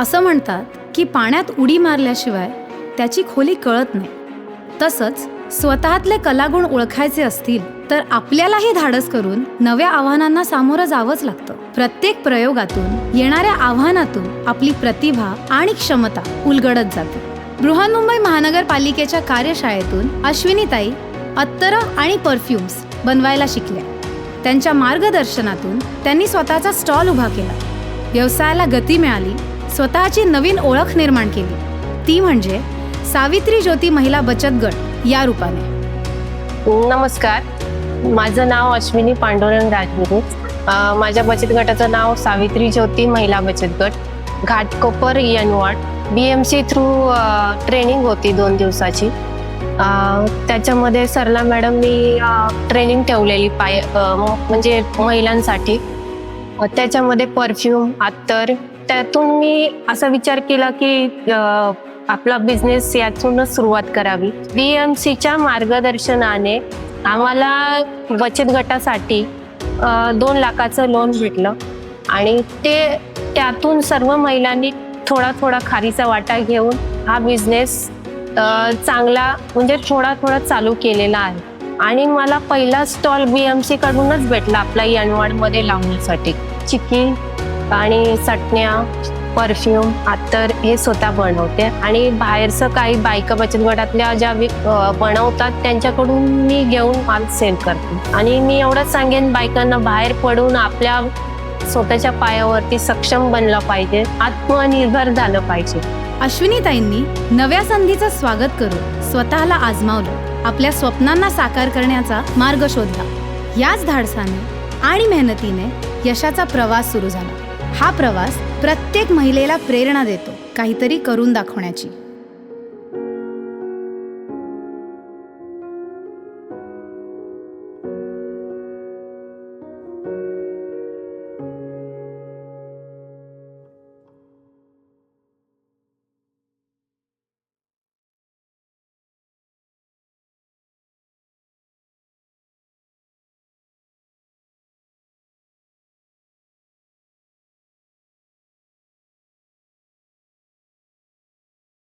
असं म्हणतात की पाण्यात उडी मारल्याशिवाय त्याची खोली कळत नाही. तसंच स्वतःतले कलागुण ओळखायचे असतील तर आपल्यालाही धाडस करून नव्या आव्हानांना सामोरं जावंच लागतं. प्रत्येक प्रयोगातून येणाऱ्या आव्हानातून आपली प्रतिभा आणि क्षमता उलगडत जाते. बृहन्मुंबई महानगरपालिकेच्या कार्यशाळेतून अश्विनीताई अत्तरं आणि परफ्युम्स बनवायला शिकल्या. त्यांच्या मार्गदर्शनातून त्यांनी स्वतःचा स्टॉल उभा केला. व्यवसायाला गती मिळाली स्वतःची नवीन ओळख निर्माण केली. ती म्हणजे सावित्री ज्योती महिला बचत गट या रूपाने. नमस्कार. माझं नाव अश्विनी पांडुरंग राजगुरू. माझ्या बचत गटाचं नाव सावित्री ज्योती महिला बचत गट. Ghatkopar Yanwad B M C through training होती दोन दिवसाची. त्याच्यामध्ये सरला मॅडमनी ट्रेनिंग ठेवलेली पाय म्हणजे महिलांसाठी. त्याच्यामध्ये परफ्यूम अत्तर त्यातून मी असा विचार केला की आपला बिझनेस यातूनच सुरुवात करावी. बी एम सीच्या मार्गदर्शनाने आम्हाला बचत गटासाठी दोन लाखाचं लोन भेटलं. आणि ते त्यातून सर्व महिलांनी थोडा थोडा खारीचा वाटा घेऊन हा बिझनेस चांगला म्हणजे थोडा थोडा चालू केलेला आहे. आणि मला पहिला स्टॉल बी एम सी कडूनच भेटला आपला यनवाडमध्ये लावण्यासाठी. चिकी आणि चटण्या परफ्यूम अत्तर हे स्वतः बनवते. आणि बाहेरचं काही बायका बचत गटातल्या ज्या बनवतात त्यांच्याकडून मी घेऊन माल सेल करते. आणि मी एवढंच सांगेन बायकांना बाहेर पडून आपल्या स्वतःच्या पायावरती सक्षम बनलं पाहिजे आत्मनिर्भर झालं पाहिजे. अश्विनीताईंनी नव्या संधीचं स्वागत करून स्वतःला आजमावलं. आपल्या स्वप्नांना साकार करण्याचा मार्ग शोधला. याच धाडसाने आणि मेहनतीने यशाचा प्रवास सुरू झाला. हा प्रवास प्रत्येक महिलेला प्रेरणा देतो काहीतरी करून दाखवण्याची.